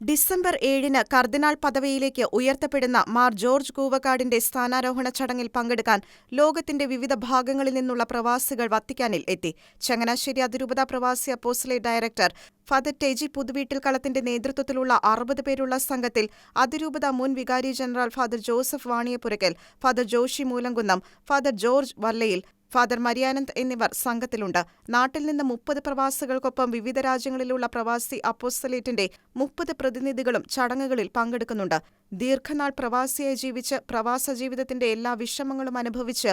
December ഏഴിന് കർദിനാൾ പദവിയിലേക്ക് ഉയർത്തപ്പെടുന്ന Mar George കൂവക്കാടിന്റെ സ്ഥാനാരോഹണ ചടങ്ങിൽ പങ്കെടുക്കാൻ ലോകത്തിന്റെ വിവിധ ഭാഗങ്ങളിൽ നിന്നുള്ള പ്രവാസികൾ വത്തിക്കാനിൽ എത്തി. ചങ്ങനാശ്ശേരി അതിരൂപത പ്രവാസി അപ്പോസിലെ ഡയറക്ടർ ഫാദർ ടെജി പുതുവീട്ടിൽ കളത്തിന്റെ നേതൃത്വത്തിലുള്ള അറുപത് പേരുള്ള സംഘത്തിൽ അതിരൂപത മുൻ വികാരി general father Joseph Vaniyappurakkal father Joshi Moolamkunnam father George Varlayil father Mariyanand എന്നിവർ സംഘത്തിലുണ്ട്. നാട്ടിൽ നിന്ന് മുപ്പത് പ്രവാസികൾക്കൊപ്പം വിവിധ രാജ്യങ്ങളിലുള്ള പ്രവാസി അപ്പോസ്റ്റലേറ്റിന്റെ മുപ്പത് പ്രതിനിധികളും ചടങ്ങുകളിൽ പങ്കെടുക്കുന്നുണ്ട്. ദീർഘനാൾ പ്രവാസിയായി ജീവിച്ച് പ്രവാസ ജീവിതത്തിന്റെ എല്ലാ വിഷമങ്ങളും അനുഭവിച്ച്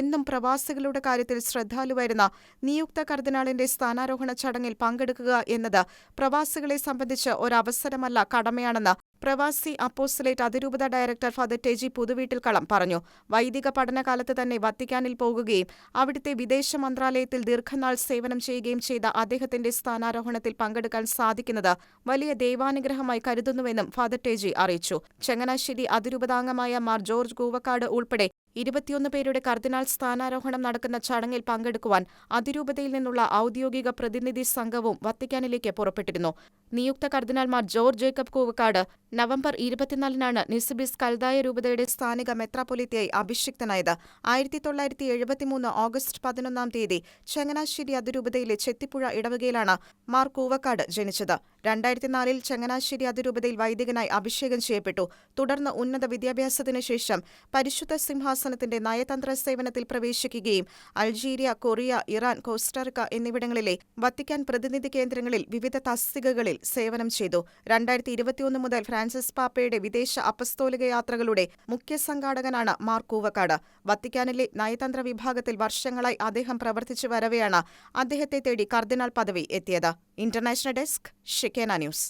എന്നും പ്രവാസികളുടെ കാര്യത്തിൽ ശ്രദ്ധാലുവായിരുന്ന നിയുക്ത കർദിനാളിന്റെ സ്ഥാനാരോഹണ ചടങ്ങിൽ പങ്കെടുക്കുക എന്നത് പ്രവാസികളെ സംബന്ധിച്ച് ഒരവസരമല്ല കടമയാണെന്ന് പ്രവാസി അപ്പോസ്റ്റലേറ്റ് അതിരൂപത ഡയറക്ടർ ഫാദർ ടെജി പുതുവീട്ടിൽ കളം പറഞ്ഞു. വൈദിക പഠനകാലത്ത് തന്നെ വത്തിക്കാനിൽ പോകുകയും അവിടുത്തെ വിദേശ മന്ത്രാലയത്തിൽ ദീർഘനാൾ സേവനം ചെയ്യുകയും ചെയ്ത അദ്ദേഹത്തിന്റെ സ്ഥാനാരോഹണത്തിൽ പങ്കെടുക്കാൻ സാധിക്കുന്നത് വലിയ ദൈവാനുഗ്രഹമായി കരുതുന്നുവെന്നും ഫാദർ ടെജി അറിയിച്ചു. ചങ്ങനാശ്ശേരി അതിരൂപതാംഗമായ മാർ ജോർജ് കൂവക്കാട് ഉൾപ്പെടെ ഇരുപത്തിയൊന്ന് പേരുടെ കർദിനാൾ സ്ഥാനാരോഹണം നടക്കുന്ന ചടങ്ങിൽ പങ്കെടുക്കുവാൻ അതിരൂപതയിൽ നിന്നുള്ള ഔദ്യോഗിക പ്രതിനിധി സംഘവും വത്തിക്കാനിലേക്ക് പുറപ്പെട്ടിരുന്നു. നിയുക്ത കർദിനാൾമാർ ജോർജ് ജേക്കബ് കൂവക്കാട് നവംബർ ഇരുപത്തിനാലിനാണ് നിസിബിസ് കൽതായ രൂപതയുടെ സ്ഥാനിക മെത്രാപൊലിത്തയായി അഭിഷിക്തനായത്. ആയിരത്തി തൊള്ളായിരത്തി എഴുപത്തിമൂന്ന് ഓഗസ്റ്റ് പതിനൊന്നാം തീയതി ചങ്ങനാശ്ശേരി അതിരൂപതയിലെ ചെത്തിപ്പുഴ ഇടവകയിലാണ് മാർ കൂവക്കാട് ജനിച്ചത്. രണ്ടായിരത്തിനാലിൽ ചങ്ങനാശ്ശേരി അതിരൂപതയിൽ വൈദികനായി അഭിഷേകം ചെയ്യപ്പെട്ടു. തുടർന്ന് ഉന്നത വിദ്യാഭ്യാസത്തിനു ശേഷം പരിശുദ്ധ സിംഹാസനത്തിന്റെ നയതന്ത്ര സേവനത്തിൽ പ്രവേശിക്കുകയും Algeria Korea Iran Costa Rica എന്നിവിടങ്ങളിലെ വത്തിക്കാൻ പ്രതിനിധി കേന്ദ്രങ്ങളിൽ വിവിധ തസ്തികകളിൽ സേവനം ചെയ്തു. രണ്ടായിരത്തി ഇരുപത്തിയൊന്ന് മുതൽ ഫ്രാൻസിസ് പാപ്പയുടെ വിദേശ അപസ്തോലിക യാത്രകളുടെ മുഖ്യ സംഘാടകനാണ് മാർ കൂവക്കാട് വത്തിക്കാനിലെ നയതന്ത്ര വിഭാഗത്തിൽ വർഷങ്ങളായി അദ്ദേഹം പ്രവർത്തിച്ചു വരവെയാണ് അദ്ദേഹത്തെ തേടി കർദിനാൾ പദവി എത്തിയത്. ഇന്റർനാഷണൽ ഡെസ്ക് ഷിക്കേന ന്യൂസ്.